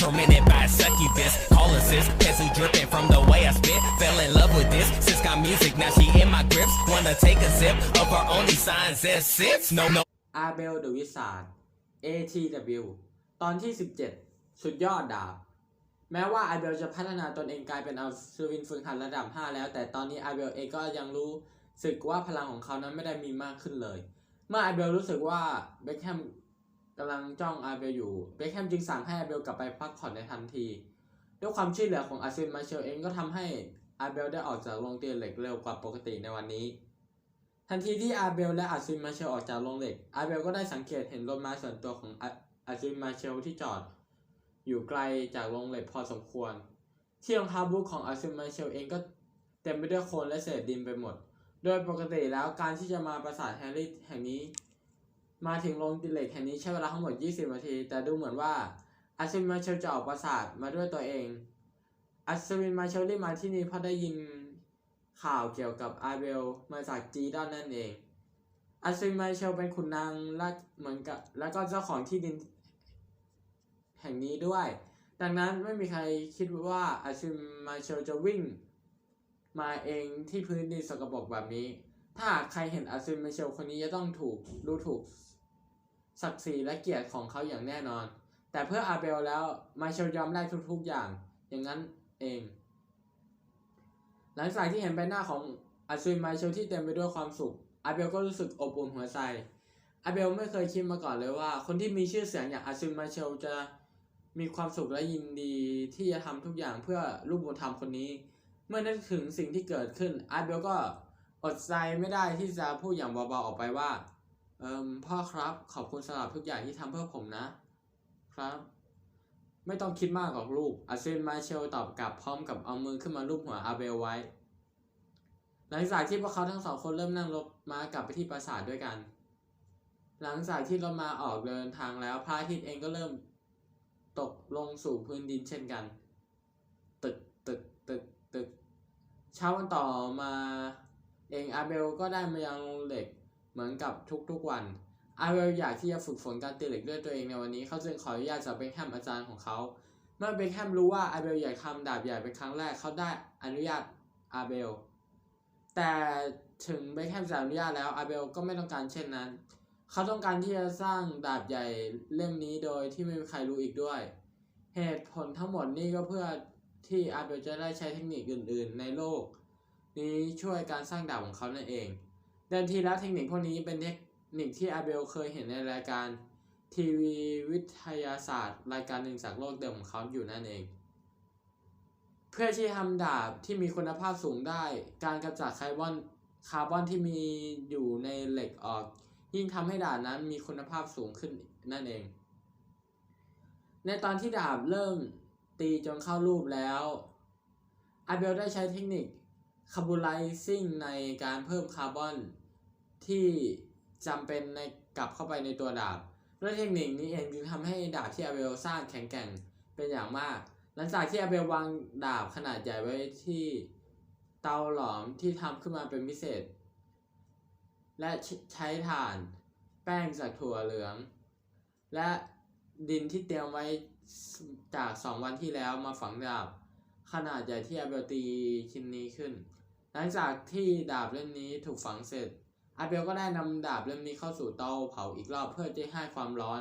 tormented by a succubus. Call assist, pencil dripping from the way I spit. Fell in love with this. Sis got music, now she in my grips. Wanna take a sip of her only sign says sips. No, no. อาเบลเดอะวิสาด ATW ตอนที่ 17 สุดยอดดาบ แม้ว่าอาเบลจะพัฒนาตนเองกลายเป็นอัศวินฝึกหัดระดับ 5 แล้ว แต่ตอนนี้อาเบลเองก็ยังรู้สึกว่าพลังของเขานั้นไม่ได้มีมากขึ้นเลย เมื่ออาเบลรู้สึกว่าเบคแฮม กำลังจ้องอาเบลอยู่ เบคแฮมจึงสั่งให้อาเบลกลับไปพักผ่อนในทันที ด้วยความช่วยเหลือของอาซินมาเชลเองก็ทำให้อาเบลได้ออกจากโรงเตียนเหล็กเร็วกว่าปกติในวันนี้ ทันทีที่อาเบลและอาซินมาเชลออกจากโรงเหล็ก อาเบลก็ได้สังเกตเห็นรถม้าส่วนตัวของอาอาซินมาเชลที่จอด อยู่ไกลจากโรงเหล็กพอสมควร ที่รองเท้าบูทของอาซินมาเชลเองก็เต็มไปด้วยโคลนและเศษดินไปหมด โดยปกติแล้วการที่จะมาปราสาทแฮร์รี่แห่งนี้ มาถึงโรงดิเหล็กแห่งนี้ใช้เวลาทั้งหมด 20 นาที แต่ดูเหมือนว่าอาซินมาเชลจะออกปราสาทมาด้วยตัวเอง อัศวินมาเชลรีบมาที่นี่เพราะได้ยินข่าวเกี่ยวกับอาเบลมาจากจีดอนนั่นเอง อัศวินมาเชลเป็นขุนนางและเหมือนกับแล้วก็เจ้าของที่ดินแห่งนี้ด้วย ดังนั้นไม่มีใครคิดว่าอัศวินมาเชลจะวิ่ง มาเองที่พื้นดินสกปรกแบบนี้ ถ้าหากใครเห็นอัศวินมาเชลคนนี้จะต้องถูกดูถูก ศักดิ์ศรีและเกียรติของเขาอย่างแน่นอน แต่เพื่ออาเบลแล้วไมเชลยอมได้ทุกๆอย่าง อย่างนั้นเอง หลังจากที่เห็นใบหน้าของอาซุยมเชลที่เต็มไปด้วยความสุข อาเบลก็รู้สึกอบอุ่นหัวใจอาเบลไม่เคยคิดมาก่อนเลยว่า คนที่มีชื่อเสียงอย่างอาซุยมเชลจะมีความสุขและยินดีที่จะทำทุกอย่างเพื่อลูกบุญธรรมคนนี้ เมื่อนึกถึงสิ่งที่เกิดขึ้นอาเบลก็อดใจไม่ได้ที่จะพูดอย่างเบาๆออกไปว่า เอิมพ่อครับขอบคุณสำหรับทุกอย่างที่ทำเพื่อผมนะ ครับ ไม่ต้องคิดมากหรอกลูกอาเซนมาเชลตอบกลับพร้อมกับเอามือขึ้นมาลูบหัวอาเบลไว้ หลังจากที่พวกเขาทั้งสองคนเริ่มนั่งรถมากลับไปที่ปราสาทด้วยกัน หลังจากที่รถมาออกเดินทางแล้วพระอาทิตย์เองก็เริ่ม ตกลงสู่พื้นดินเช่นกัน ตึกตึกตึกตึกเช้าวันต่อมาเองอาเบลก็ได้มายังโรงเหล็ก เหมือนกับทุกๆวันอาเบลอยากที่จะฝึกฝนการตีเหล็กด้วยตัวเองในวันนี้เขาจึงขออนุญาตจากเบคแฮมอาจารย์ของเขาเมื่อเบคแฮมรู้ว่าอาเบลอยากทำดาบใหญ่เป็นครั้งแรกเขาได้อนุญาตอาเบล แต่ถึงเบคแฮมจะอนุญาตแล้วอาเบลก็ไม่ต้องการเช่นนั้น เขาต้องการที่จะสร้างดาบใหญ่เล่มนี้โดยที่ไม่มีใครรู้อีกด้วย เหตุผลทั้งหมดนี่ก็เพื่อที่อาเบลจะได้ใช้เทคนิคอื่น ๆ ในโลก นี้ช่วยการสร้างดาบของเขานั่นเอง เดิมทีแล้วเทคนิคพวกนี้เป็นเทคนิคที่อาเบลเคยเห็นในรายการทีวีวิทยาศาสตร์ รายการหนึ่งจากโลกเดิมของเขาอยู่นั่นเอง เพื่อที่ทำดาบที่มีคุณภาพสูงได้ การกำจัดคาร์บอนคาร์บอนที่มีอยู่ในเหล็กออก ยิ่งทำให้ดาบนั้นมีคุณภาพสูงขึ้นนั่นเอง ในตอนที่ดาบเริ่มตีจนเข้ารูปแล้วอาเบลได้ใช้เทคนิค คาร์บูไลซิ่งในการเพิ่มคาร์บอนที่จำเป็นในกลับเข้าไปในตัวดาบด้วยเทคนิคนี้เองจึงทำให้ดาบที่อาเบลสร้างแข็งแกร่งเป็นอย่างมาก หลังจากที่อาเบลวางดาบขนาดใหญ่ไว้ที่เตาหลอมที่ทำขึ้นมาเป็นพิเศษ และใช้ถ่านแป้งจากถั่วเหลือง และดินที่เตรียมไว้จากสองวันที่แล้วมาฝังดาบ ขนาดใหญ่ที่อาเบลตีชิ้นนี้ขึ้น หลังจากที่ดาบเล่มนี้ถูกฝังเสร็จ อาเบลก็ได้นำดาบเล่มนี้เข้าสู่เตาเผาอีกรอบเพื่อที่ให้ความร้อน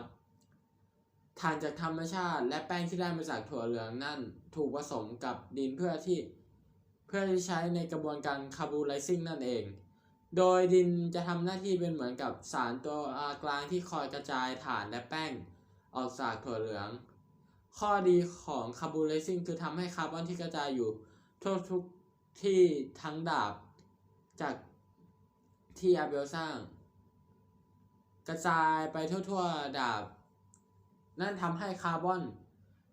ถ่านจากธรรมชาติและแป้งที่ได้มาจากถั่วเหลืองนั่น ถูกผสมกับดินเพื่อที่เพื่อที่ใช้ในกระบวนการคาร์บูไลซิ่งนั่นเอง โดยดินจะทำหน้าที่เป็นเหมือนกับสารตัวกลางที่คอยกระจายถ่านและแป้งออกจากถั่วเหลือง ข้อดีของคาร์บูไลซิ่งคือทำให้คาร์บอนที่กระจายอยู่ทั่วทุก ที่ทั้งดาบจากที่อาเบลสร้าง กระจายไปทั่วๆ ดาบ นั่นทำให้คาร์บอน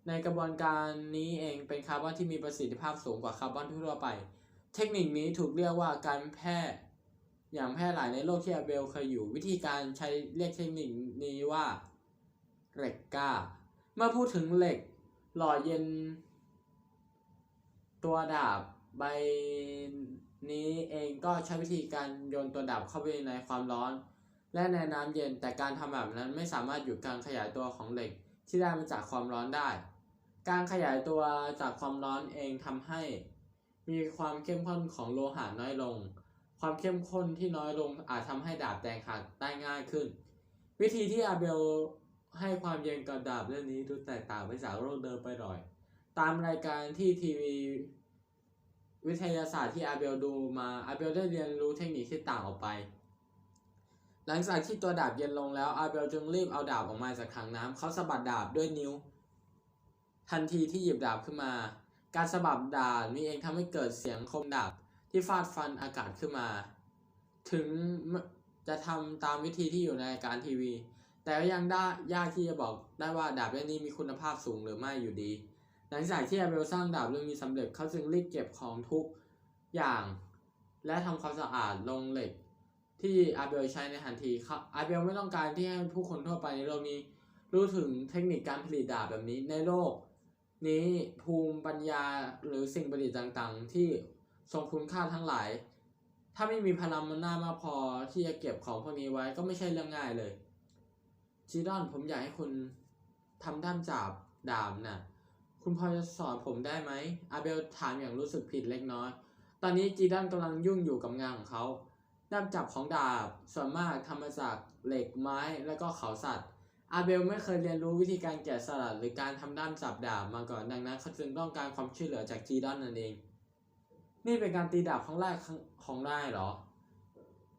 ในกระบวนการนี้เองเป็นคาร์บอนที่มีประสิทธิภาพสูงกว่าคาร์บอนทั่วไป เทคนิคนี้ถูกเรียกว่าการแพร่อย่างแพร่หลายในโลกที่อาเบลเคยอยู่ วิธีการใช้เรียกเทคนิคนี้ว่าเหล็กก้า เมื่อพูดถึงเหล็กหล่อเย็น ตัวดาบ ใบนี้เองก็ใช้วิธีการโยนตัวดาบเข้าไปในความร้อน และในน้ำเย็นแต่การทำแบบนั้นไม่สามารถหยุดการขยายตัวของเหล็กที่ได้มาจากความร้อนได้ การขยายตัวจากความร้อนเองทำให้ มีความเข้มข้นของโลหะน้อยลง ความเข้มข้นที่น้อยลงอาจทำให้ดาบแตกหักได้ง่ายขึ้น วิธีที่อาเบลให้ความเย็นกับดาบเรื่องนี้ดูแตกต่างไปจากโลกเดิมไปหน่อย ตามรายการที่ทีวี วิทยาศาสตร์ที่อาเบลดูมาอาเบลได้เรียนรู้เทคนิคที่ต่างออกไป หลังจากที่ตัวดาบเย็นลงแล้วอาเบลจึงรีบเอาดาบออกมาจากถังน้ำเขาสะบัดดาบด้วยนิ้ว ทันทีที่หยิบดาบขึ้นมา การสะบัดดาบนี้เองทำให้เกิดเสียงคมดาบที่ฟาดฟันอากาศขึ้นมา ถึงจะทำตามวิธีที่อยู่ในรายการทีวี แต่ก็ยังได้ยากที่จะบอกได้ว่าดาบเล่มนี้มีคุณภาพสูงหรือไม่อยู่ดี ลังจากที่อาเบลสร้างดาบเรื่องนี้สำเร็จเขาจึงรีบเก็บของทุกอย่าง และทำความสะอาดลงเหล็ก ที่อาเบลใช้ในทันทีครับอาเบลไม่ต้องการที่ให้ผู้คนทั่วไปในโลกนี้ รู้ถึงเทคนิคการผลิตดาบแบบนี้ในโลก นี้ภูมิปัญญาหรือสิ่งประดิษฐ์ต่างๆ ที่ทรงคุณค่าทั้งหลาย ถ้าไม่มีพลังมันหน้ามากพอที่จะเก็บของพวกนี้ไว้ก็ไม่ใช่เรื่องง่ายเลยจีดอนผมอยากให้คุณทำด้ามจับดาบน่ะ คุณพอจะสอนผมได้ไหมอาเบลถามอย่างรู้สึกผิดเล็กน้อย ตอนนี้จีดอนกำลังยุ่งอยู่กับงานของเขาด้ามจับของดาบส่วนมากทำมาจากเหล็กไม้และก็เขาสัตว์อาเบลไม่เคยเรียนรู้วิธีการแกะสลักหรือการทำด้ามจับดาบมาก่อนดังนั้นเขาจึงต้องการความช่วยเหลือจากจีดอนนั่นเอง นี่เป็นการตีดาบครั้งแรกของนายเหรอ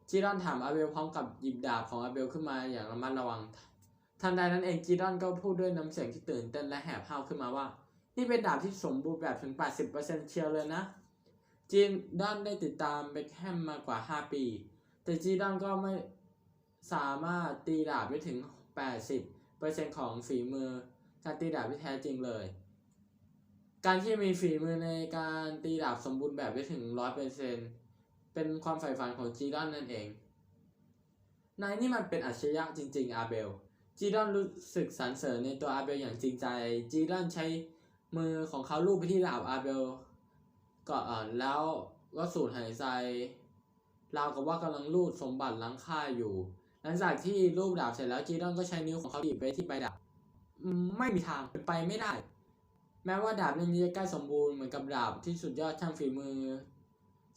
จีดอนถามอาเบลพร้อมกับหยิบดาบของอาเบลขึ้นมาอย่างระมัดระวังทันใดนั้นเองจีดอนก็พูดด้วยน้ำเสียงที่ตื่นเต้นและแหบห้าวขึ้นมาว่า นี่เป็นดาบที่สมบูรณ์แบบถึง 80%เชียวเลยนะ จีดอนได้ติดตามเบคแฮมมากว่า 5 ปี แต่จีดอนก็ไม่สามารถตีดาบได้ถึง 80%ของฝีมือการตีดาบที่แท้จริงเลย การที่มีฝีมือในการตีดาบสมบูรณ์แบบได้ถึง 100%เป็นความใฝ่ฝันของจีดอนนั่นเอง นายนี่มันเป็นอัจฉริยะจริง ๆ อาเบล จีดอนรู้สึกสรรเสริญในตัวอาเบลอย่างจริงใจ จีดอนใช้ มือของเขาลูบไปที่ดาบอาเบลก่อนแล้วก็สูดหายใจราวกับว่ากำลังลูดสมบัติล้างค่าอยู่ หลังจากที่รูปดาบเสร็จแล้วจีดอนก็ใช้นิ้วของเขาบีบไปที่ปลายดาบไม่มีทางเป็นไปไม่ได้ แม้ว่าดาบเล่มนี้จะใกล้สมบูรณ์เหมือนกับดาบที่สุดยอดช่างฝีมือ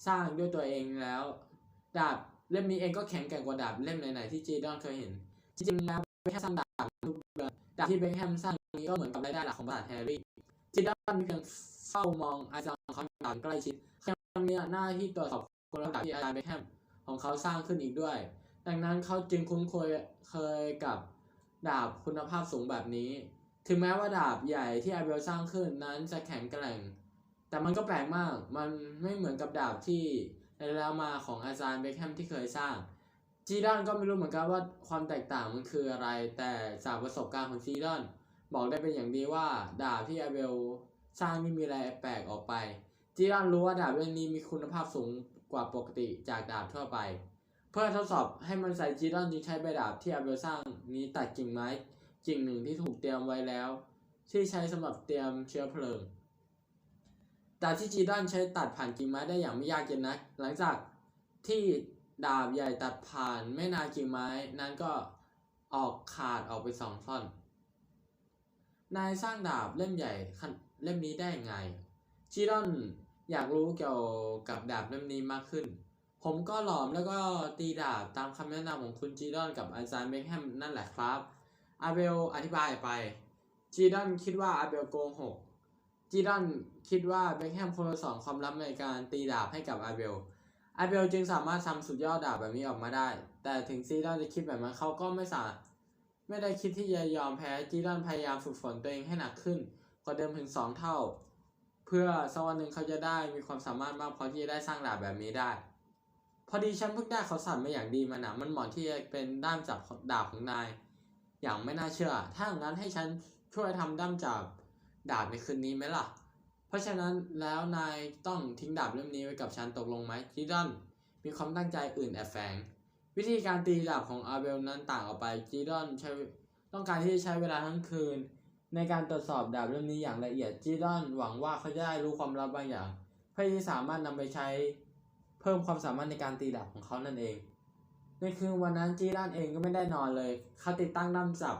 สร้างด้วยตัวเองแล้ว ดาบเล่มนี้เองก็แข็งแกร่งกว่าดาบเล่มไหนๆที่จีดอนเคยเห็น จริงๆแล้วเบคแฮมสร้างดาบทุกแบบดาบที่เบคแฮมสร้างนี้ก็เหมือนกับรายได้หลักของบริษัทแฮร์รี่ จีดอนเพียงเฝ้ามองอาจารย์ของเขาอย่างใกล้ชิดเขายังมีหน้าที่ตรวจสอบคุณภาพที่อาจารย์เบคแฮมของเขาสร้างขึ้นอีกด้วย ดังนั้นเขาจึงคุ้นเคยเคยกับดาบคุณภาพสูงแบบนี้ ถึงแม้ว่าดาบใหญ่ที่อาเบลสร้างขึ้นนั้นจะแข็งแกร่ง แต่มันก็แปลกมาก มันไม่เหมือนกับดาบที่ในแล้วมาของอาจารย์เบคแฮมที่เคยสร้างจีดอนก็ไม่รู้เหมือนกันว่าความแตกต่างมันคืออะไร แต่จากประสบการณ์ของจีดอน บอกได้เป็นอย่างดีว่าดาบที่อาเบลสร้างนี่มีอะไรแปลกออกไปจีดอนรู้ว่าดาบเล่มนี้มีคุณภาพสูงกว่าปกติจากดาบทั่วไป เพื่อทดสอบให้มันใส่จีดอนจึงใช้ใบดาบที่อาเบลสร้างนี้ตัดกิ่งไม้กิ่งหนึ่งที่ถูกเตรียมไว้แล้ว ที่ใช้สำหรับเตรียมเชื้อเพลิงดาบที่จีดอนใช้ตัดผ่านกิ่งไม้ได้อย่างไม่ยากเย็นนัก หลังจากที่ดาบใหญ่ตัดผ่านไม่นานกิ่งไม้นั้นก็ออกขาดออกไปสองท่อน นายสร้างดาบเล่มใหญ่เล่มนี้ได้ยังไงจีดอนอยากรู้เกี่ยวกับดาบเล่มนี้มากขึ้น ผมก็หลอมแล้วก็ตีดาบตามคำแนะนำของคุณจีดอนกับอาจารย์เบคแฮมนั่นแหละครับ อาเบลอธิบายไป จีดอนคิดว่าอาเบลโกหก จีดอนคิดว่าเบคแฮมควรจะสอนความลับในการตีดาบให้กับอาเบล อาเบลจึงสามารถทำสุดยอดดาบแบบนี้ออกมาได้ แต่ถึงจีดอนจะคิดแบบนั้นเขาก็ไม่สา ไม่ได้คิดที่จะยอมแพ้จีดอนพยายามฝึกฝนตัวเองให้หนักขึ้น กว่าเดิมถึงสองเท่า เพื่อสักวันหนึ่งเขาจะได้มีความสามารถมากพอที่จะได้สร้างดาบแบบนี้ได้ พอดีฉันเพิ่งได้เขาสั่นมาอย่างดีมานะมันเหมาะที่จะเป็นด้ามจับดาบของนาย อย่างไม่น่าเชื่อ ถ้าอย่างนั้นให้ฉันช่วยทำด้ามจับดาบในคืนนี้ไหมล่ะ เพราะฉะนั้นแล้วนายต้องทิ้งดาบเล่มนี้ไว้กับฉันตกลงไหมจีดอนมีความตั้งใจอื่นแอบแฝง วิธีการตีดาบของอาเบลนั้นต่างออกไปจีดอนใช้ต้องการที่จะใช้เวลาทั้งคืน ในการตรวจสอบดาบเล่มนี้อย่างละเอียดจีดอนหวังว่าเขาจะได้รู้ความลับบางอย่าง เพื่อที่สามารถนำไปใช้เพิ่มความสามารถในการตีดาบของเขานั่นเอง ในคืนวันนั้นจีดอนเองก็ไม่ได้นอนเลยเขาติดตั้งด้ามจับ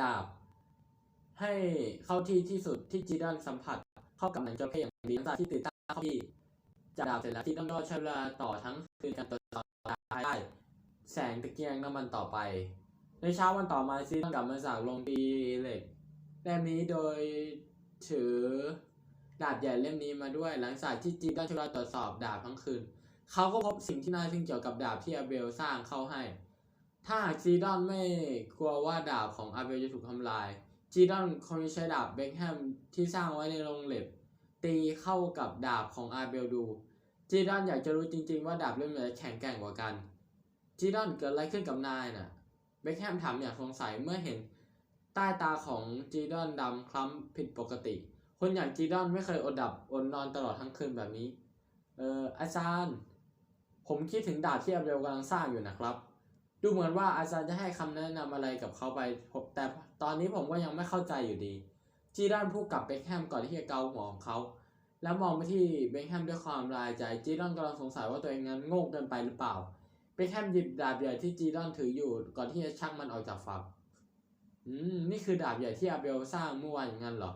ดาบ ให้เข้าที่ที่สุดที่จีดอนสัมผัส เข้ากับหนังจระเข้อย่างดีหลังจากที่ติดตั้งเข้าที่จากดาบเสร็จแล้วจีดอนก็ใช้เวลาต่อทั้งคืนการตรวจสอบ ได้แสงตะเกียงน้ำมันต่อไป ในเช้าวันต่อมาซีต้องกลับมาจากโรงตีเหล็กเล่มนี้โดยถือดาบใหญ่เล่มนี้มาด้วย หลังจากที่จีดอนใช้เวลาตรวจสอบดาบทั้งคืน เขาก็พบสิ่งที่น่าทึ่งเกี่ยวกับดาบที่อาเบลสร้างเข้าให้ ถ้าหากจีดอนไม่กลัวว่าดาบของอาเบลจะถูกทำลาย จีดอนคงจะใช้ดาบเบคแฮมที่สร้างไว้ในโรงเหล็กตีเข้ากับดาบของอาเบลดู จีดอนอยากจะรู้จริงๆว่าดาบเล่มไหนแข็งแกร่งกว่ากัน จีดอนเกิดอะไรขึ้นกับนายน่ะ เบคแฮมถามอย่างสงสัยเมื่อเห็นใต้ตาของจีดอนดำคล้ำผิดปกติ คนอย่างจีดอนไม่เคยอดดับอดนอนตลอดทั้งคืนแบบนี้ เอออาจารย์ ผมคิดถึงดาบที่อาเบลกำลังสร้างอยู่นะครับ ดูเหมือนว่าอาจารย์จะให้คำแนะนำอะไรกับเขาไป แต่ตอนนี้ผมก็ยังไม่เข้าใจอยู่ดี จีดอนพูดกับเบคแฮมก่อนที่จะเกาหัวของเขา แล้วมองไปที่เบคแฮมด้วยความรายใจจีดอนกำลังสงสัยว่าตัวเองนั้นโง่เกินไปหรือเปล่าเบคแฮมหยิบดาบใหญ่ที่จีดอนถืออยู่ ก่อนที่จะชักมันออกจากฝักอืมนี่คือดาบใหญ่ที่อาเบลสร้างเมื่อวานอย่างนั้นเหรอ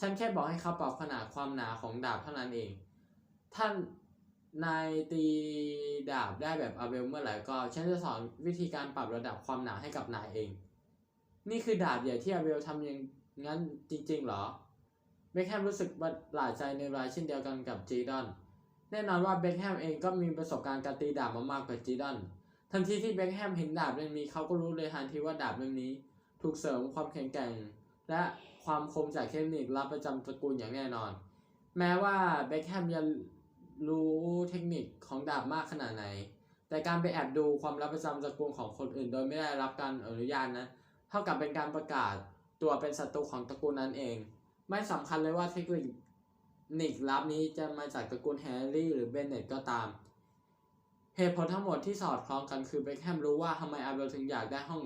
ฉันแค่บอกให้เขาปรับขนาดความหนาของดาบเท่านั้นเอง ท่านนายตีดาบได้แบบอาเบลเมื่อไหร่ก็ฉันจะสอนวิธีการปรับระดับความหนาให้กับนายเอง นี่คือดาบใหญ่ที่อาเบลทำอย่างนั้นจริงๆเหรอ เบคแฮมรู้สึกประหลาดใจในรายเช่นเดียวกันกับจีดอนแน่นอนว่าเบคแฮมเองก็มีประสบการณ์การตีดาบมามากกว่าจีดอนทันทีที่เบคแฮมเห็นดาบเล่มนี้เขาก็รู้เลยทันทีว่าดาบเล่มนี้ ถูกเสริมความแข็งแกร่ง และความคมจากเทคนิคลับประจำตระกูลอย่างแน่นอน แม้ว่าเบคแฮมจะรู้เทคนิคของดาบมากขนาดไหน แต่การไปแอบดูความลับประจำตระกูลของคนอื่น โดยไม่ได้รับการอนุญาตนะ เท่ากับเป็นการประกาศตัวเป็นศัตรูของตระกูลนั้นเอง ไม่สำคัญเลยว่าเทคนิคลับนี้จะมาจากตระกูลแฮร์รี่หรือเบนเนตก็ตาม เหตุผลทั้งหมดที่สอดคล้องกันคือเบคแฮมรู้ว่าทำไมอาเบลถึงอยากได้ห้อง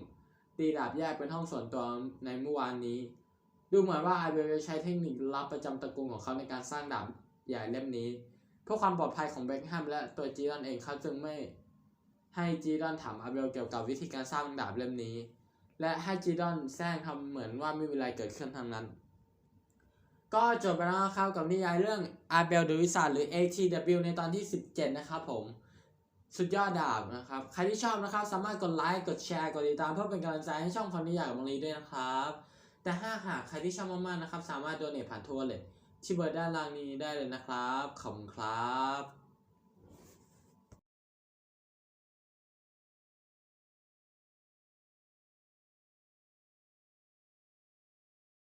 ตีดาบแยกเป็นห้องส่วนตัวในเมื่อวานนี้ ดูเหมือนว่าอาเบลจะใช้เทคนิคลับประจำตระกูลของเขาในการสร้างดาบใหญ่เล่มนี้เพื่อความปลอดภัยของเบคแฮมและตัวจีดอนเองเขาจึงไม่ให้จีดอนถามอาเบลเกี่ยวกับวิธีการสร้างดาบเล่มนี้ และให้จีดอนแซงทำเหมือนว่าไม่มีอะไรเกิดขึ้นทั้งนั้น ก็จบไปแล้วนะครับกับนิยายเรื่องอาเบลเดวิสันหรือ ATW ในตอนที่ 17 นะครับผม สุดยอดดาบนะครับ ใครที่ชอบนะครับ สามารถกดไลค์ กดแชร์ กดติดตามเพื่อเป็นกำลังใจให้ช่องคอนิยายกับมงลีด้วยนะครับ แต่ถ้าหากใครที่ชอบมากๆนะครับ สามารถโดเนทผ่านทัวร์เลยที่เบอร์ด้านล่างนี้ได้เลยนะครับ ขอบคุณครับ